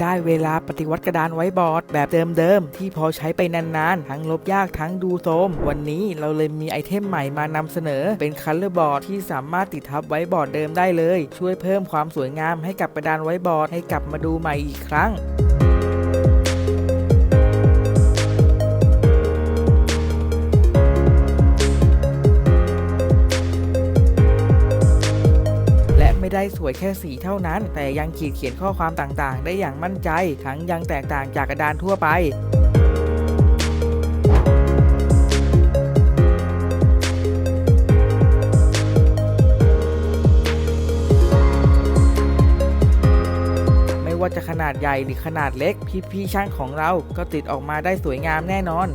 ได้เวลาปฏิวัติกระดานไว้บอร์ดแบบเดิมๆ ที่พอใช้ไปนานๆ ทั้งลบยากทั้งดูโทมวันนี้เราเลยมีไอเทมใหม่มานำเสนอ เป็นคัลเลอร์บอร์ดที่สามารถติดทับไว้บอร์ดเดิมได้เลย ช่วยเพิ่มความสวยงามให้กับกระดานไว้บอร์ดให้กลับมาดูใหม่อีกครั้ง ไม่ได้สวยแค่สีเท่านั้น แต่ยังขีดเขียนข้อความต่างๆ ได้อย่างมั่นใจ ทั้งยังแตกต่างจากกระดานทั่วไปไม่ว่าจะขนาดใหญ่หรือขนาดเล็ก พี่ๆช่างของเราก็ติดออกมาได้สวยงามแน่นอน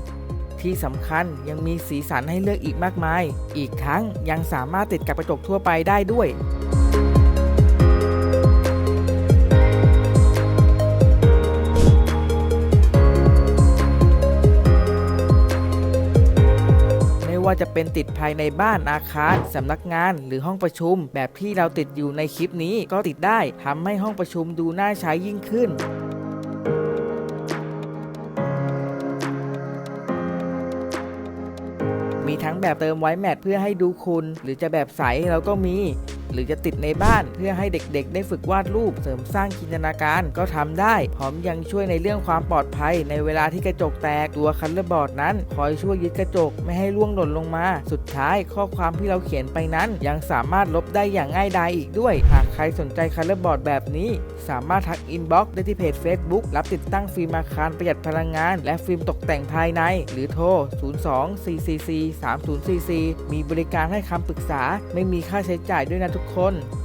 ที่สำคัญยังมีสีสันให้เลือกอีกมากมาย อีกทั้งยังสามารถติดกับกระจกทั่วไปได้ด้วย ว่าจะเป็นติดภายในบ้านอาคารสำนักงาน หรือห้องประชุม แบบที่เราติดอยู่ในคลิปนี้ก็ติดได้ทำให้ห้องประชุมดูน่าใช้ยิ่งขึ้นมีทั้งแบบเติมไว้แมทเพื่อให้ดูคุณ หรือจะแบบใสเราก็มีหรือจะติดในบ้านเพื่อให้เด็กๆ ได้ฝึกวาดรูปเสริมสร้างจินตนาการก็ทำได้ พร้อมยังช่วยในเรื่องความปลอดภัย ในเวลาที่กระจกแตกตัวคัลเลอร์บอร์ดนั้นคอยช่วยยึดกระจกไม่ให้ร่วงหล่นลงมา สุดท้ายข้อความที่เราเขียนไปนั้น ยังสามารถลบได้อย่างง่ายดายอีกด้วย หากใครสนใจคัลเลอร์บอร์ดแบบนี้ สามารถทักอินบ็อกซ์ได้ที่เพจ Facebook รับติดตั้งฟิล์มอาคารประหยัดพลังงาน และฟิล์มตกแต่งภายใน หรือโทร 02 444 3044 มีบริการให้คำปรึกษา ไม่มีค่าใช้จ่ายด้วยนะทุกคน